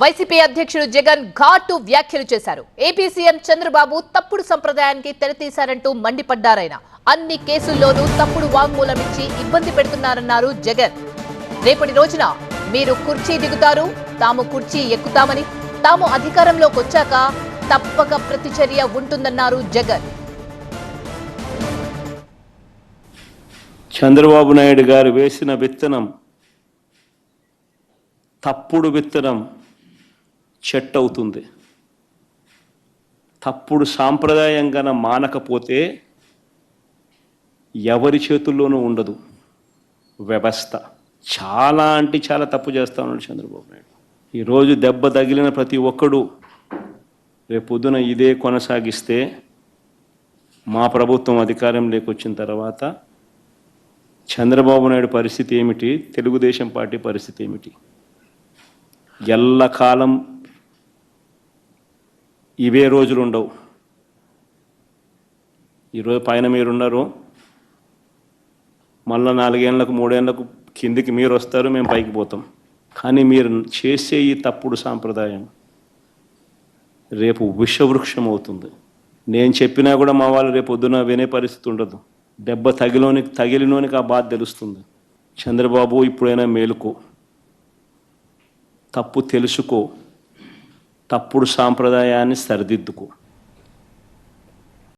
YCP అధ్యక్షుడు జగన్ ఘాటు వ్యాఖ్యలు చేశారు. ఏపీ సీఎం చంద్రబాబు తప్పుడు సంప్రదాయానికి తెరతీశారంటూ మండిపడ్డారాయన అన్ని కేసుల్లోనూ తప్పుడు వాంగ్మూలం ఇచ్చి ఇబ్బంది పెడుతున్నారన్నారు జగన్. రేపటి రోజున మీరు కుర్చీ దిగుతారు తాము కుర్చీ ఎక్కుతామని తాము అధికారంలోకి వచ్చాక తప్పక ప్రతిచర్య ఉంటుందన్నారు జగన్. చంద్రబాబు నాయుడు గారు వేసిన విత్తనం తప్పుడు విత్తనం. చెట్టు అవుతుంది తప్పుడు సాంప్రదాయంగా మానకపోతే ఎవరి చేతుల్లోనూ ఉండదు. వ్యవస్థ. చాలా అంటే చాలా తప్పు చేస్తా ఉన్నాడు చంద్రబాబు నాయుడు. ఈరోజు దెబ్బ తగిలిన ప్రతి ఒక్కడు రేపొద్దున ఇదే కొనసాగిస్తే మా ప్రభుత్వం అధికారం వచ్చిన తర్వాత చంద్రబాబు నాయుడు పరిస్థితి ఏమిటి? తెలుగుదేశం పార్టీ పరిస్థితి ఏమిటి? ఎల్లకాలం ఇవే రోజులు ఉండవు ఈరోజు పైన మీరున్నారు. మళ్ళీ నాలుగేళ్ళకు మూడేళ్ళకు కిందికి మీరు వస్తారు మేము పైకి పోతాం. కానీ మీరు చేసే ఈ తప్పుడు సాంప్రదాయం రేపు విషవృక్షం అవుతుంది నేను చెప్పినా కూడా మా వాళ్ళు రేపు పొద్దున వినే పరిస్థితి ఉండదు. దెబ్బ తగిలోనికి తగిలినోనికి ఆ బాధ తెలుస్తుంది. చంద్రబాబు ఇప్పుడైనా మేలుకో. తప్పు తెలుసుకో. తప్పుడు సాంప్రదాయాన్ని సరిదిద్దుకో.